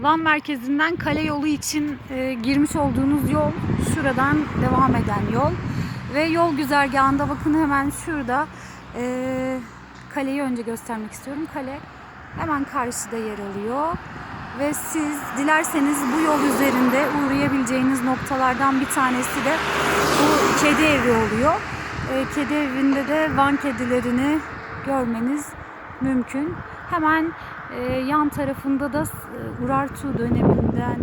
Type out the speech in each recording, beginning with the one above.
Van merkezinden kale yolu için e, girmiş olduğunuz yol şuradan devam eden yol. Ve yol güzergahında bakın hemen şurada e, kaleyi önce göstermek istiyorum. Kale hemen karşıda yer alıyor. Ve siz dilerseniz bu yol üzerinde uğrayabileceğiniz noktalardan bir tanesi de bu kedi evi oluyor. E, kedi evinde de Van kedilerini görmeniz mümkün. Hemen e, yan tarafında da e, Urartu döneminden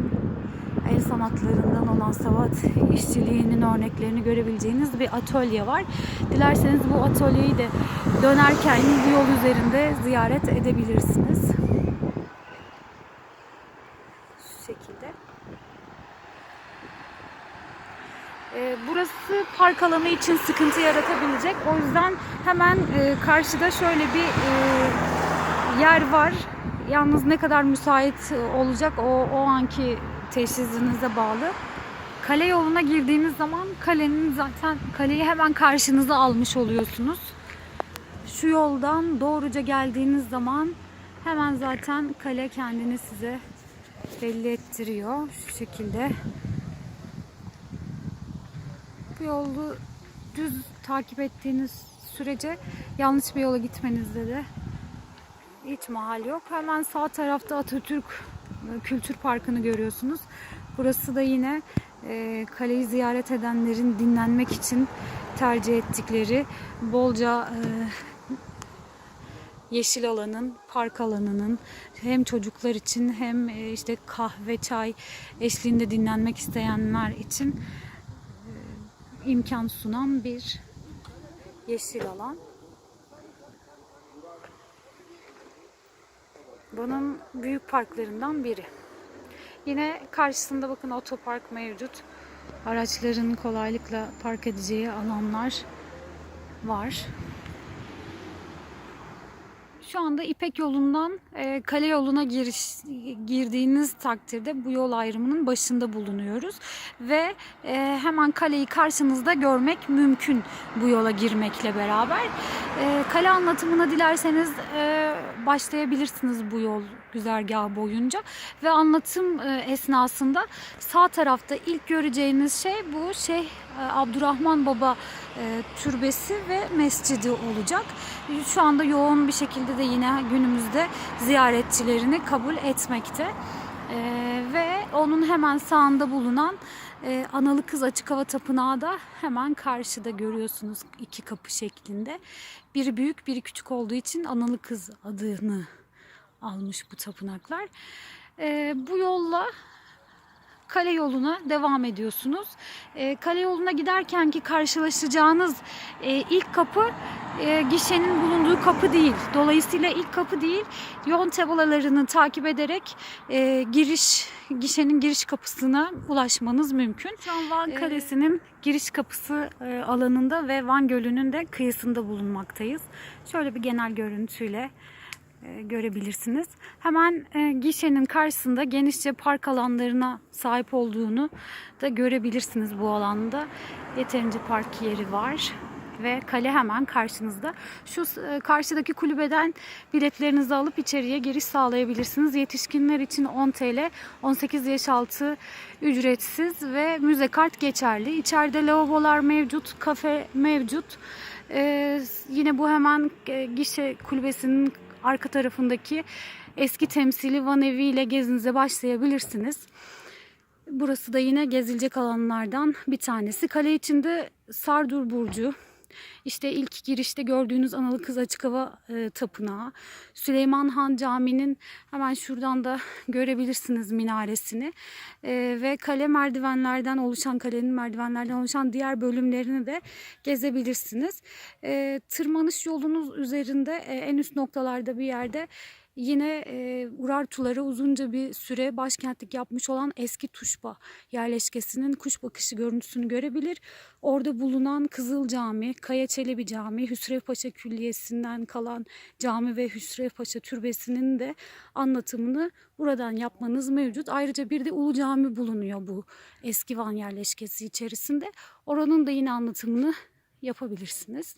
el sanatlarından olan savat işçiliğinin örneklerini görebileceğiniz bir atölye var. Dilerseniz bu atölyeyi de dönerken yol üzerinde ziyaret edebilirsiniz. Şu şekilde. Ee, Burası park alanı için sıkıntı yaratabilecek. O yüzden hemen e, karşıda şöyle bir e, yer var. Yalnız ne kadar müsait olacak o, o anki teşhisinize bağlı. Kale yoluna girdiğiniz zaman kalenin zaten kaleyi hemen karşınıza almış oluyorsunuz. Şu yoldan doğruca geldiğiniz zaman hemen zaten kale kendini size belli ettiriyor şu şekilde. Bu yolu düz takip ettiğiniz sürece yanlış bir yola gitmenizde de hiç mahal yok. Hemen sağ tarafta Atatürk e, Kültür Parkı'nı görüyorsunuz. Burası da yine e, kaleyi ziyaret edenlerin dinlenmek için tercih ettikleri bolca e, yeşil alanın, park alanının hem çocuklar için hem e, işte kahve, çay eşliğinde dinlenmek isteyenler için e, imkan sunan bir yeşil alan. Bunun büyük parklarından biri. Yine karşısında bakın otopark mevcut. Araçların kolaylıkla park edeceği alanlar var. Şu anda İpek yolundan e, kale yoluna giriş, girdiğiniz takdirde bu yol ayrımının başında bulunuyoruz. Ve e, hemen kaleyi karşınızda görmek mümkün bu yola girmekle beraber. E, kale anlatımına dilerseniz e, başlayabilirsiniz bu yol güzergahı boyunca. Ve anlatım e, esnasında sağ tarafta ilk göreceğiniz şey bu Şeyh e, Abdurrahman Baba e, türbesi ve mescidi olacak. Şu anda yoğun bir şekilde de yine günümüzde ziyaretçilerini kabul etmekte. E, ve onun hemen sağında bulunan e, Analı Kız Açık Hava Tapınağı da hemen karşıda görüyorsunuz iki kapı şeklinde. Biri büyük biri küçük olduğu için Analı Kız adını almış bu tapınaklar. E, bu yolla kale yoluna devam ediyorsunuz. E, kale yoluna giderken ki karşılaşacağınız e, ilk kapı e, gişenin bulunduğu kapı değil. Dolayısıyla ilk kapı değil. Yol tabelalarını takip ederek e, giriş gişenin giriş kapısına ulaşmanız mümkün. Şu an Van Kalesi'nin giriş kapısı e, alanında ve Van Gölü'nün de kıyısında bulunmaktayız. Şöyle bir genel görüntüyle görebilirsiniz. Hemen e, gişenin karşısında genişçe park alanlarına sahip olduğunu da görebilirsiniz bu alanda. Yeterince park yeri var ve kale hemen karşınızda. Şu e, karşıdaki kulübeden biletlerinizi alıp içeriye giriş sağlayabilirsiniz. Yetişkinler için 10 TL, 18 yaş altı ücretsiz ve müze kart geçerli. İçeride lavabolar mevcut, kafe mevcut. Ee, yine bu hemen e, gişe kulübesinin arka tarafındaki eski temsili Van Evi ile gezinize başlayabilirsiniz. Burası da yine gezilecek alanlardan bir tanesi. Kale içinde Sardur Burcu, işte ilk girişte gördüğünüz Analı Kız Açık Hava e, Tapınağı, Süleyman Han Camii'nin hemen şuradan da görebilirsiniz minaresini E, ve kale merdivenlerden oluşan, kalenin merdivenlerden oluşan diğer bölümlerini de gezebilirsiniz. E, tırmanış yolunuz üzerinde e, en üst noktalarda bir yerde Yine e, Urartulara uzunca bir süre başkentlik yapmış olan eski Tuşba yerleşkesinin kuş bakışı görüntüsünü görebilir. Orada bulunan Kızıl Cami, Kaya Çelebi Cami, Hüsrev Paşa Külliyesi'nden kalan cami ve Hüsrev Paşa Türbesi'nin de anlatımını buradan yapmanız mevcut. Ayrıca bir de Ulu Cami bulunuyor bu eski Van yerleşkesi içerisinde. Oranın da yine anlatımını yapabilirsiniz.